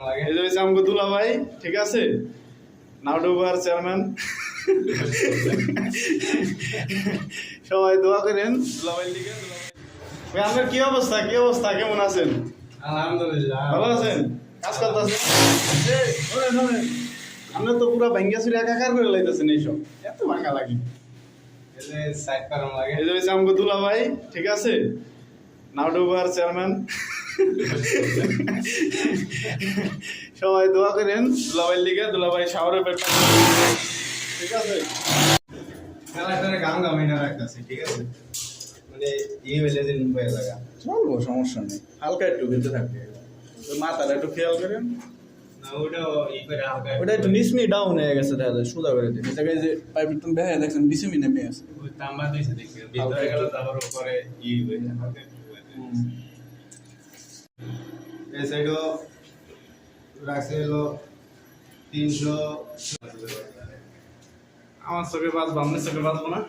এই যে হচ্ছে আমগো দুলা ভাই ঠিক আছে? নাউডোবার চেয়ারম্যান সবাই দোয়া করেন। দুলা ভাই আপনার কি অবস্থা? কি অবস্থা? কেমন আছেন? আলহামদুলিল্লাহ ভালো আছেন? কাজ করতেছেন? আমরা তো পুরো ভাঙ্গা চুরি একাকার করে লাইতেছেন এইসব। এত ভাঙ্গা লাগে। এই যে আমগো দুলা ভাই ঠিক আছে? নাউডোবার চেয়ারম্যান সবাই দোয়া করেন। দুলাভাই লিগে দুলাভাই শাওয়ারের পেট ঠিক আছে? গাম গাম এনে রাখতেছি ঠিক আছে? মানে এই বেলে হয়ে লাগা চলবো সমস্যা নেই। হালকা একটু বেঁচে থাকবে। তো মাথাটা একটু খেয়াল করেন। না ওটাও ই করে হালকা ওটা একটু নিসমি ডাউন হয়ে গেছে সোজা করে দিন। যে দেখছেন নেমে আছে। ওই তাম্বা দিয়েছে দেখি ভিতরে গেল তারপর উপরে ই হয়ে যায় হালকা একটু হয়ে যায়। এই সাইডও রাখছে হলো তিনশো। আমার চোখে বাঁচবো আপনার চোখে বাঁচবো না